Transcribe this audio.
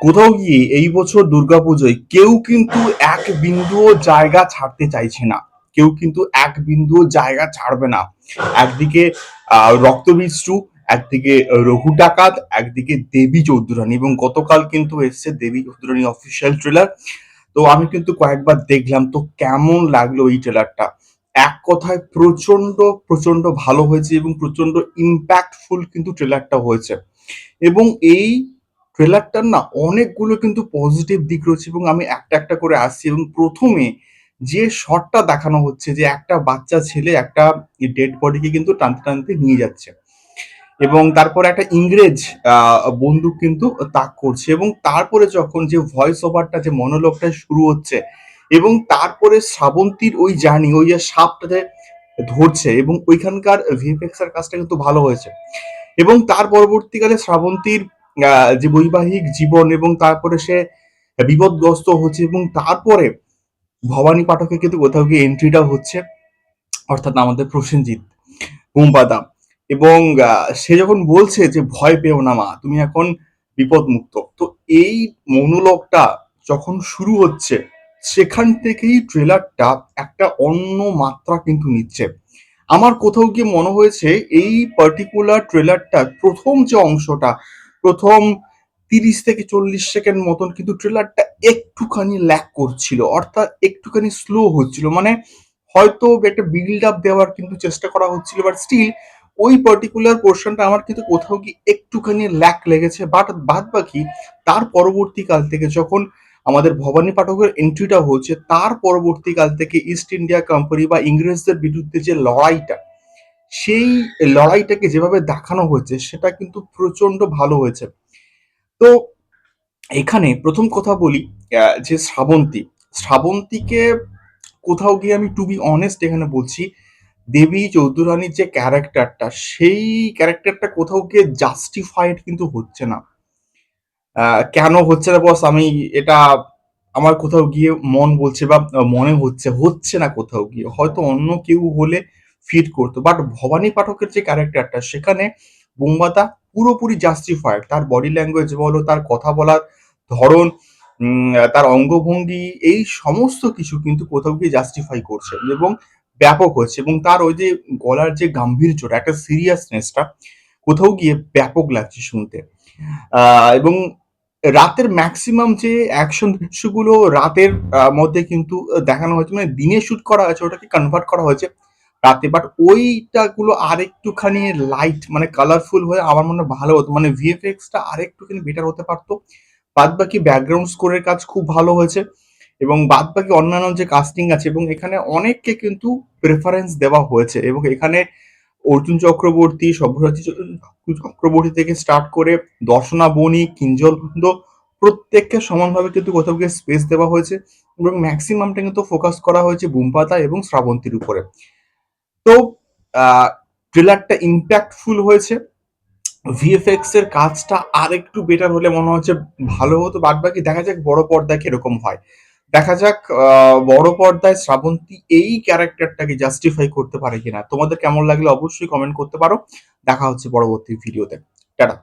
কোথাও গিয়ে এই বছর দুর্গাপুজোয় কেউ কিন্তু এক বিন্দুও জায়গা ছাড়তে চাইছে না। কেউ কিন্তু এক বিন্দুও জায়গা ছাড়বে না। একদিকে আহ, রক্তবীজটু একদিকে রঘু ডাকাত একদিকে দেবী চৌধুরানী এবং গতকাল কিন্তু এসছে দেবী চৌধুরানী অফিসিয়াল ট্রেলার তো আমি কিন্তু কয়েকবার দেখলাম তো কেমন লাগল এই ট্রেলারটা এক কথায় প্রচণ্ড প্রচণ্ড ভালো হয়েছে এবং প্রচণ্ড ইম্প্যাক্টফুল কিন্তু ট্রেলারটা হয়েছে। এবং এই ট্রেলারটার না অনেকগুলো কিন্তু পজিটিভ দিক রয়েছে এবং আমি একটা একটা করে আসছি এবং প্রথমে যে শটটা দেখানো হচ্ছে যে একটা বাচ্চা ছেলে একটা ডেড বডিকে কিন্তু টানতে টানতে নিয়ে যাচ্ছে এবং তারপরে একটা ইংরেজ বন্দুক কিন্তু তাক করছে এবং তারপরে যখন যে ভয়েস ওভারটা যে মনোলগটা শুরু হচ্ছে এবং তারপরে শ্রাবন্তীর ওই জার্নি ওই যে সাপটাতে ধরছে এবং ওইখানকার ভিএফএক্স এর কাজটা কিন্তু ভালো হয়েছে এবং তার পরবর্তীকালে শ্রাবন্তীর যে বৈবাহিক জীবন এবং তারপরে সে বিপদগ্রস্ত হচ্ছে এবং তারপরে ভবানী পাঠকের কিন্তু কোথাও গিয়ে এন্ট্রিটা হচ্ছে, অর্থাৎ আমাদের প্রসেনজিৎ বুম্বাদা। এবং সে যখন বলছে যে, ভয় পেও না মা, তুমি এখন বিপদমুক্ত। তো এই মনোলগটা যখন শুরু হচ্ছে, সেখান থেকেই ট্রেলারটা একটা অন্য মাত্রা কিন্তু নিচ্ছে। আমার কোথাও গিয়ে মনে হয়েছে, এই পার্টিকুলার ট্রেলারটার প্রথম যে অংশটা প্রথম তিরিশ থেকে চল্লিশ সেকেন্ড মতন কিন্তু ট্রেলারটা একটুখানি ল্যাক করছিল, অর্থাৎ একটুখানি স্লো হচ্ছিল। মানে হয়তো একটা বিল্ড আপ দেওয়ার কিন্তু চেষ্টা করা হচ্ছিল বাট স্টিল ওই পার্টিকুলার পোর্শনটা আমার কিন্তু কোথাও কি একটুখানি ল্যাক লেগেছে। বাট বাদ বাকি তার পরবর্তীকাল থেকে যখন আমাদের ভবানী পাঠকের এন্ট্রিটা হচ্ছে, তার পরবর্তীকাল থেকে ইস্ট ইন্ডিয়া কোম্পানি বা ইংরেজদের বিরুদ্ধে যে লড়াইটা সেই লড়াইটাকে যেভাবে দেখানো হয়েছে, সেটা কিন্তু প্রচণ্ড ভালো হয়েছে। তো এখানে প্রথম কথা বলি যে শ্রাবন্তী। শ্রাবন্তীকে কোথাও গিয়ে আমি টু বি অনেস্ট এখানে বলছি, দেবী চৌধুরানীর যে ক্যারেক্টারটা সেই ক্যারেক্টারটা কোথাও গিয়ে জাস্টিফাইড কিন্তু হচ্ছে না। কেন হচ্ছে না বস আমি এটা আমার কোথাও গিয়ে মন বলছে বা মনে হচ্ছে হচ্ছে না কোথাও গিয়ে। হয়তো অন্য কেউ হলে ফিট করতো। বাট ভবানী পাঠকের যে ক্যারেক্টারটা সেখানে বোম্বাতা পুরোপুরি জাস্টিফাইড তার বডি ল্যাঙ্গুয়েজ বলো, তার কথা বলার ধরন তার অঙ্গভঙ্গি, এই সমস্ত কিছু কিন্তু কোথাও গিয়ে জাস্টিফাই করছে এবং ব্যাপক হচ্ছে। এবং তার ওই যে গলার যে গাম্ভীর্যটা, একটা সিরিয়াসনেসটা কোথাও গিয়ে ব্যাপক লাগছে শুনতে। এবং রাতের ম্যাক্সিমাম যে অ্যাকশন দৃশ্যগুলো রাতের মধ্যে কিন্তু দেখানো হয়েছে মানে দিনে শুট করা হয়েছে, ওটাকে কনভার্ট করা হয়েছে। রাতে বাট ওইটা গুলো আরেকটুখানি লাইট মানে কালারফুল হয়ে আমার মনে হয় ভালো হতো। মানে ভিএফএক্সটা আরেকটুখানি বেটার হতে পারতো। বাদ বাকি ব্যাকগ্রাউন্ড স্কোরের কাজ খুব ভালো হয়েছে এবং বাদ বাকি অন্যান্য যে কাস্টিং আছে এবং এখানে অনেককে কিন্তু প্রেফারেন্স দেওয়া হয়েছে এবং এখানে অর্জুন চক্রবর্তী সভ্যসাচী চক্রবর্তী থেকে স্টার্ট করে দর্শনা বণি কিঞ্জল প্রত্যেককে সমানভাবে কিন্তু কোথাও গিয়ে স্পেস দেওয়া হয়েছে এবং ম্যাক্সিমামটা কিন্তু ফোকাস করা হয়েছে বুম্পাতা এবং শ্রাবন্তীর উপরে। তো ট্রেলারটা ইম্প্যাক্টফুল হয়েছে। ভিএফএক্স এর কাজটা আর একটু বেটার হলে মনে হচ্ছে ভালো হতো, বাদ বাকি দেখা যাক বড় পর্দায় কীরকম হয়। দেখা যাক বড় পর্দায় শ্রাবন্তী এই ক্যারেক্টারটাকে জাস্টিফাই করতে পারে কিনা। তোমাদের কেমন লাগলে অবশ্যই কমেন্ট করতে পারো। দেখা হচ্ছে পরবর্তী ভিডিওতে টাটা।